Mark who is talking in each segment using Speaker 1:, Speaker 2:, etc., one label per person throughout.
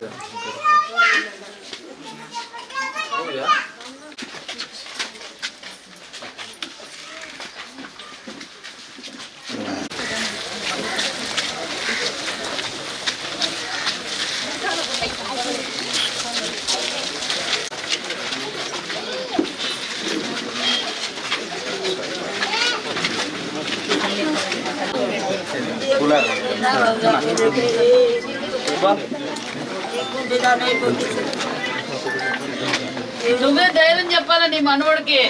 Speaker 1: Yeah. నువ్వే ధైర్యం చెప్పాలా నీ మనవడికి?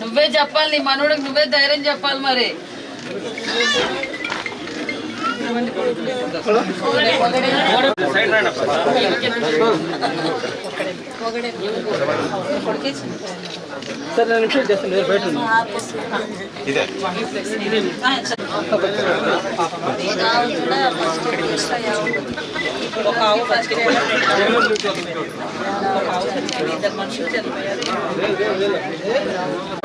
Speaker 1: నువ్వే చెప్పాలి నీ మనవడికి నువ్వే ధైర్యం చెప్పాలి మరి.
Speaker 2: సార్ నేను నిమిషం చేస్తాను నేను బయట ఉన్నాను.
Speaker 3: ఒక ఆవు బతికినాడు ఒక ఆవు చనిపోయింది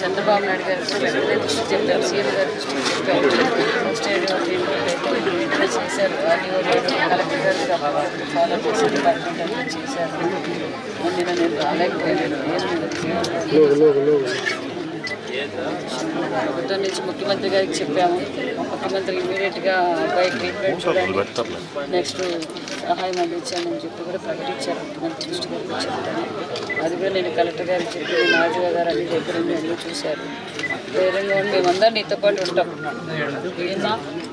Speaker 1: చంద్రబాబు నాయుడు గారు చెప్పారు. సీఎం గారు చెప్పారు. స్టేడియం అయితే చేశారు. ఆర్డీఓ గారు కలెక్టర్ గారు ఫాలో చేశారు డిపార్ట్మెంట్ చేశారు. నిన్న నేను ప్రభుత్వం నుంచి ముఖ్యమంత్రి గారికి చెప్పాము. ముఖ్యమంత్రి ఇమీడియట్గా అబ్బాయి ట్రీట్మెంట్ చూడండి. నెక్స్ట్ సహాయం అందించాలని చెప్పి కూడా ప్రకటించారు ముఖ్యమంత్రి దృష్టి గారికి చెప్తాను అది కూడా నేను కలెక్టర్ గారికి చెప్పి నాజుగా గారు అన్ని దగ్గర అన్నీ చూశారు. ధైర్యంగా ఉండి మేమందరం నీతో పాటు ఉంటాం.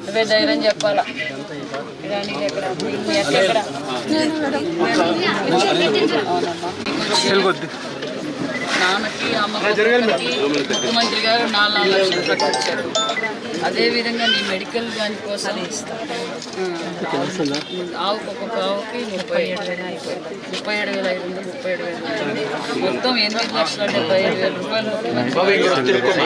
Speaker 1: నువ్వే ధైర్యం చెప్పాలా? ఎక్కడ ఎక్కడ అవునమ్మా. నాన్నకి అమ్మకి ముఖ్యమంత్రి గారు నాలుగు నాలుగు లక్షలు ప్రకటించారు అదే విధంగా నీ మెడికల్ దాని కోసం ఆ, ఆవుకు ఒక్కొక్క ఆవుకి ముప్పై ఏడు వేల ముప్పై ఏడు వేల ఐదు వందలు ముప్పై ఏడు వేల. మొత్తం ఎనిమిది లక్షల డెబ్బై ఐదు వేల రూపాయలు. ముఖ్యమంత్రి గారు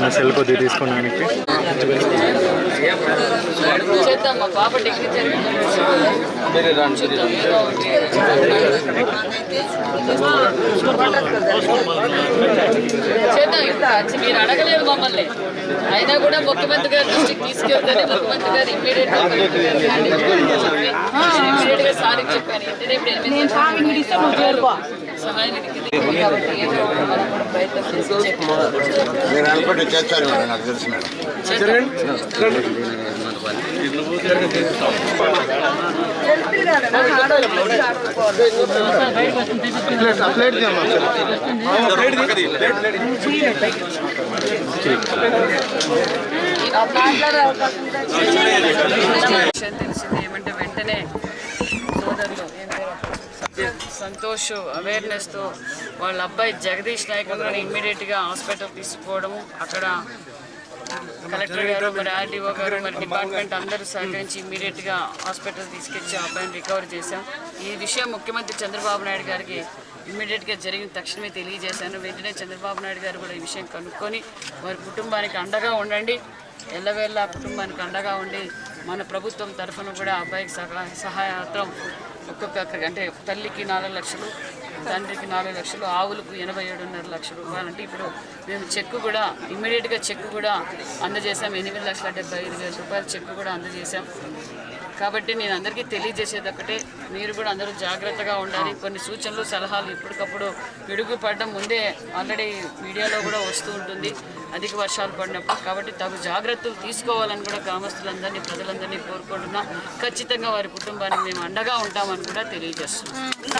Speaker 4: నా సెల్ కొద్ది తీసుకోవడానికి
Speaker 1: మీరు అడగలేదు మమ్మల్ని అయినా కూడా ముఖ్యమంత్రి గారి దృష్టికి తీసుకెళ్తేనే ముఖ్యమంత్రి గారు ఇమ్మీడియట్ ఇమ్మీడియట్గా సారీ చెప్పాను ఇంటనే సహాయం
Speaker 5: మీరు అనుకుంటే చేస్తారు మేడం నాకు తెలుసు మేడం
Speaker 1: తెలిసింది ఏమంటే వెంటనే సోదరులు ఏం పేరు? సంతోష్ అవేర్నెస్తో వాళ్ళ అబ్బాయి జగదీష్ నాయక్ ఇమ్మీడియట్గా హాస్పిటల్ తీసుకుపోవడము. అక్కడ కలెక్టర్ గారు మరి ఆర్డీఓ గారు మరి డిపార్ట్మెంట్ అందరూ సహకరించి ఇమ్మీడియట్గా హాస్పిటల్ తీసుకొచ్చి అబ్బాయిని రికవర్ చేశాం. ఈ విషయం ముఖ్యమంత్రి చంద్రబాబు నాయుడు గారికి ఇమ్మీడియట్గా జరిగిన తక్షణమే తెలియజేశాను. వెంటనే చంద్రబాబు నాయుడు గారు కూడా ఈ విషయం కనుక్కొని వారి కుటుంబానికి అండగా ఉండండి. ఎల్లవేళ్ళ కుటుంబానికి అండగా ఉండి మన ప్రభుత్వం తరఫున కూడా అబ్బాయికి సహాయ సహాయార్థం ఒక్కొక్క అంటే తల్లికి నాలుగు లక్షలు తండ్రికి నాలుగు లక్షలు ఆవులకు ఎనభై ఏడున్నర లక్షల రూపాయలు. అంటే ఇప్పుడు మేము చెక్కు కూడా ఇమ్మీడియట్గా చెక్కు కూడా అందజేసాం ఎనిమిది లక్షల డెబ్బై ఐదు వేల రూపాయల చెక్కు కూడా అందజేసాం కాబట్టి నేను అందరికీ తెలియజేసేది ఒకటే మీరు కూడా అందరూ జాగ్రత్తగా ఉండాలి. కొన్ని సూచనలు సలహాలు ఎప్పటికప్పుడు పిడుగు పడడం ముందే ఆల్రెడీ మీడియాలో కూడా వస్తూ ఉంటుంది. అధిక వర్షాలు పడినప్పుడు కాబట్టి తగు జాగ్రత్తలు తీసుకోవాలని కూడా గ్రామస్తులందరినీ ప్రజలందరినీ కోరుకుంటున్నాం. ఖచ్చితంగా వారి కుటుంబానికి మేము అండగా ఉంటామని కూడా తెలియజేస్తున్నాం.